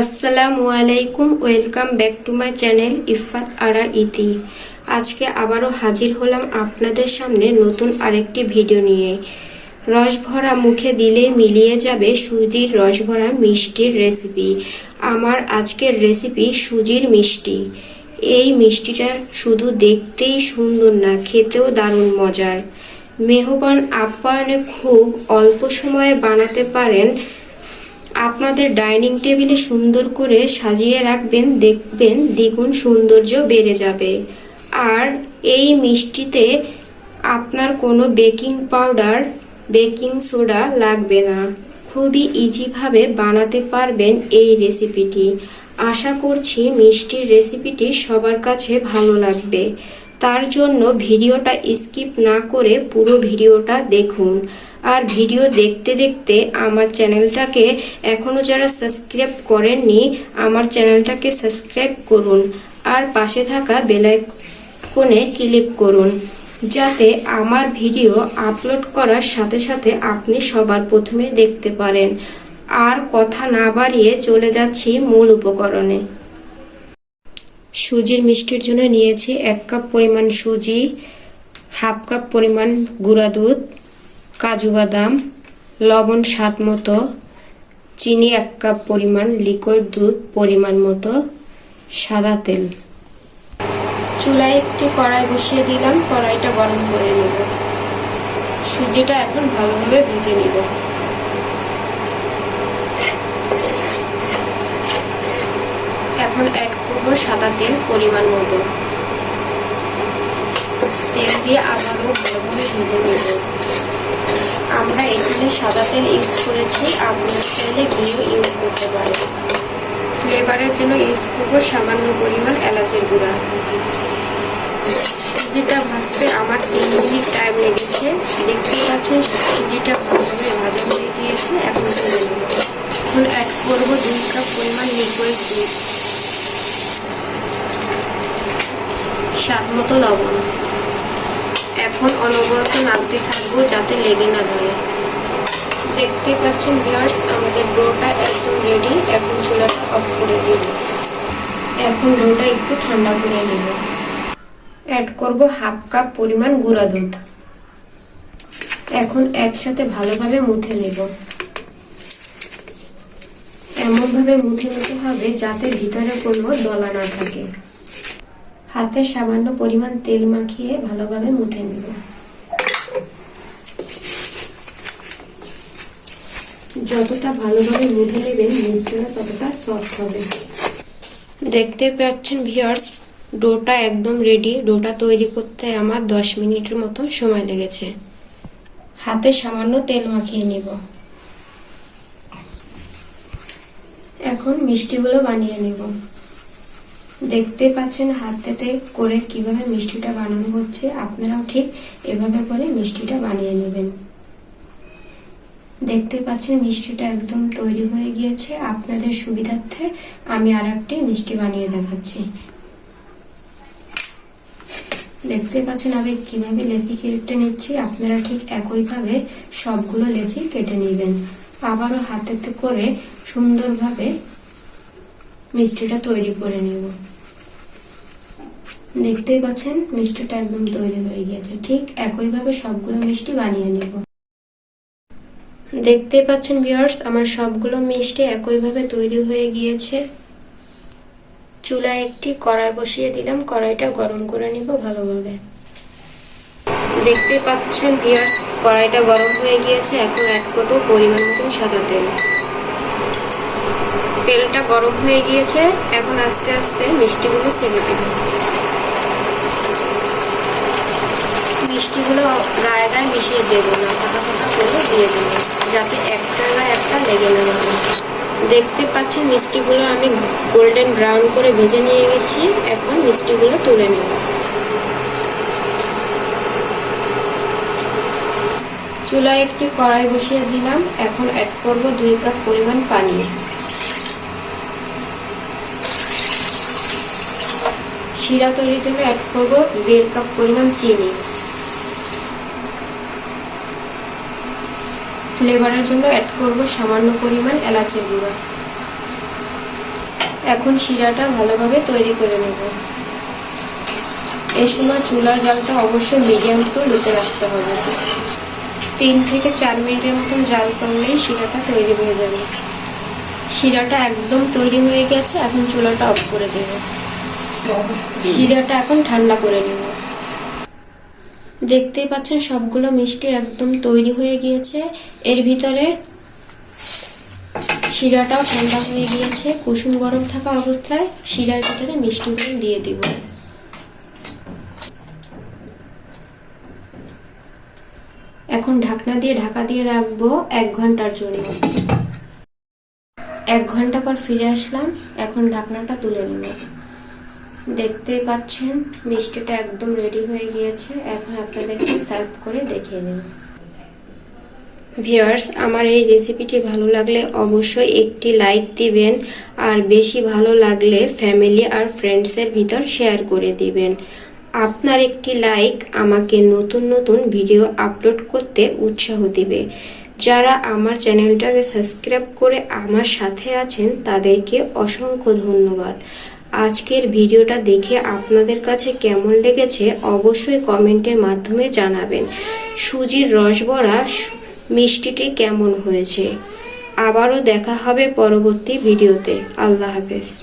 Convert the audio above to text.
আসসালামু আলাইকুম, welcome back to my channel Ifat Ara Iti. আজকে আবারও হাজির হলাম আপনাদের সামনে নতুন আরেকটি ভিডিও নিয়ে। রস ভরা মুখে দিলে মিলিয়ে যাবে সুজির রস ভরা মিষ্টির রেসিপি। আমার আজকের রেসিপি সুজির মিষ্টি। এই মিষ্টিটা শুধু দেখতেই সুন্দর না, খেতেও দারুণ মজার। মেহবান আপ্যায়নে খুব অল্প সময়ে বানাতে পারেন আপনাদের ডাইনিং টেবিলে সুন্দর করে সাজিয়ে রাখবেন, দেখবেন দ্বিগুণ সৌন্দর্য বেড়ে যাবে। আর এই মিষ্টিতে আপনার কোনো বেকিং পাউডার, বেকিং সোডা লাগবে না। খুবই ইজিভাবে বানাতে পারবেন এই রেসিপিটি। আশা করছি মিষ্টির রেসিপিটি সবার কাছে ভালো লাগবে। তার জন্য ভিডিওটা স্কিপ না করে পুরো ভিডিওটা দেখুন। আর ভিডিও দেখতে দেখতে আমার চ্যানেলটাকে এখনও যারা সাবস্ক্রাইব করেননি, আমার চ্যানেলটাকে সাবস্ক্রাইব করুন আর পাশে থাকা বেলাইকনে ক্লিক করুন যাতে আমার ভিডিও আপলোড করার সাথে সাথে আপনি সবার প্রথমে দেখতে পারেন। আর কথা না বাড়িয়ে চলে যাচ্ছি মূল উপকরণে। সুজির মিষ্টির জন্য নিয়েছি এক কাপ পরিমাণ সুজি, হাফ কাপ পরিমাণ গুঁড়া দুধ কাজু বাদাম, লবণ স্বাদ মতো, চিনি এক কাপ পরিমাণ, লিকুইড দুধ পরিমাণ মতো, সাদা তেল। চুলায় একটি কড়াই বসিয়ে দিলাম, কড়াইটা গরম করে নেব। সুজিটা এখন ভালোভাবে ভেজে নিব। এখন অ্যাড করব সাদা তেল পরিমাণ মতো। তেল দিয়ে আবারও ভালোভাবে ভেজে নেব। এখানে সাদা তেল ইউজ করেছি, আপনার চাইলে ঘিও ইউজ করতে পারেন। ফ্লেভারের জন্য ইউজ করব সামান্য পরিমাণ এলাচের গুঁড়া। সুজিটা ভাজতে আমার তিন মিনিট টাইম লেগেছে। দেখতেই পাচ্ছেন, সুজিটা ভালোভাবে ভাজা হয়ে গিয়েছে, এখন এখন অ্যাড করব দুই কাপ পরিমাণ লিকুইড দুধ। স্বাদ মতো লবণ। এখন অনবরত নাড়তে থাকব যাতে লেগে না ধরে দেখতে পাচ্ছেন ভিউয়ার্স আমাদের ডোটা একদম রেডি এখন চুলাটা অফ করে দিব এখন ডোটা একটু ঠান্ডা করে নেব। অ্যাড করব হাফ কাপ পরিমাণ গুঁড়া দুধ। এখন একসাথে ভালোভাবে মুথে নেব। এমনভাবে মুথে নিতে হবে যাতে ভিতরে কোনো দলা না থাকে। হাতে সামান্য পরিমাণ তেল মাখিয়ে ভালোভাবে মুথে নেব। যতটা ভালোভাবে মুথে নেবেন, মিষ্টিটা ততটা সফট হবে। দেখতে পাচ্ছেন ভিউয়ার্স ডোটা একদম রেডি ডোটা তৈরি করতে আমার দশ মিনিটের মতো সময় লেগেছে। হাতে সামান্য তেল মাখিয়ে নিব। এখন মিষ্টিগুলো বানিয়ে নেব। দেখতে পাচ্ছেন হাতেতে করে কীভাবে মিষ্টিটা বানানো হচ্ছে? আপনারাও ঠিক এভাবে করে মিষ্টিটা বানিয়ে নেবেন। দেখতে পাচ্ছেন, মিষ্টিটা একদম তৈরি হয়ে গিয়েছে। আপনাদের সুবিধার্থে আমি আর একটি মিষ্টি বানিয়ে দেখাচ্ছি। দেখতে পাচ্ছেন, আমি কীভাবে লেচি কেটে নিচ্ছি। আপনারা ঠিক একইভাবে সবগুলো লেচি কেটে নেবেন। আবারও হাতেতে করে সুন্দরভাবে মিষ্টিটা তৈরি করে নেব। দেখতেই পাচ্ছেন, মিষ্টিটা একদম তৈরি হয়ে গিয়েছে। ঠিক একইভাবে সবগুলো মিষ্টি বানিয়ে নেব। দেখতে পাচ্ছেন ভিউয়ার্স আমার সবগুলো মিষ্টি একইভাবে তৈরি হয়ে গিয়েছে। চুলায় একটি কড়াই বসিয়ে দিলাম, কড়াইটা গরম করে নিব ভালোভাবে। দেখতে পাচ্ছেন ভিউয়ার্স কড়াইটা গরম হয়ে গিয়েছে, এখন এক কোটো পরিমাণ মতন সাদা তেল। তেলটা গরম হয়ে গিয়েছে, এখন আস্তে আস্তে মিষ্টিগুলো ছেড়ে দেব মিষ্টিগুলো গায়ে গায়ে মিশিয়ে দেবো না ফাঁকা ফাঁকা করে দিয়ে দেবো যাতে একটা না একটা লেগে না যায় দেখতে পাচ্ছেন মিষ্টিগুলো আমি গোল্ডেন ব্রাউন করে ভেজে নিয়ে গেছি এখন মিষ্টিগুলো তুলে নেব। চুলায় একটি কড়াই বসিয়ে দিলাম। এখন অ্যাড করব দুই কাপ পরিমাণ পানি। শিরা তৈরির জন্য অ্যাড করব দেড় কাপ পরিমাণ চিনি। ফ্লেভারের জন্য অ্যাড করব সামান্য পরিমাণ এলাচের গুঁড়া। এখন শিরাটা ভালোভাবে তৈরি করে নেব। এই সময় চুলার জালটা অবশ্যই মিডিয়াম টু লোতে রাখতে হবে। তিন থেকে চার মিনিটের মতন জাল করলেই শিরাটা তৈরি হয়ে যাবে। শিরাটা একদম তৈরি হয়ে গেছে, এখন চুলাটা অফ করে দেব। শিরাটা এখন ঠান্ডা করে নেব। দেখতেই পাচ্ছেন সবগুলো মিষ্টি একদম তৈরি হয়ে গিয়েছে। এর ভিতরে শিরাটাও ঠান্ডা হয়ে গিয়েছে। কুসুম গরম থাকা অবস্থায় শিরার ভিতরে মিষ্টিগুলো দিয়ে দিব। এখন ঢাকনা দিয়ে ঢাকা দিয়ে রাখব এক ঘণ্টার জন্য। এক ঘণ্টা পর ফিরে আসলাম। এখন ঢাকনাটা তুলে নেব। দেখতেই পাচ্ছেন, মিষ্টিটা একদম রেডি হয়ে গিয়েছে। এখন আপনাদেরকে সার্ভ করে দেখিয়ে নেব ভিউয়ার্স আমার এই রেসিপিটি ভালো লাগলে অবশ্যই একটি লাইক দিবেন, আর বেশি ভালো লাগলে ফ্যামিলি আর ফ্রেন্ডসের ভিতর শেয়ার করে দিবেন। আপনার একটি লাইক আমাকে নতুন নতুন ভিডিও আপলোড করতে উৎসাহ দিবে। যারা আমার চ্যানেলটাকে সাবস্ক্রাইব করে আমার সাথে আছেন, তাদেরকে অসংখ্য ধন্যবাদ। আজকের ভিডিওটা দেখে আপনাদের কাছে কেমন লেগেছে অবশ্যই কমেন্টের মাধ্যমে জানাবেন। সুজির রসবড়া সু- মিষ্টিটি কেমন হয়েছে? আবারও দেখা হবে পরবর্তী ভিডিওতে। আল্লাহ হাফেজ।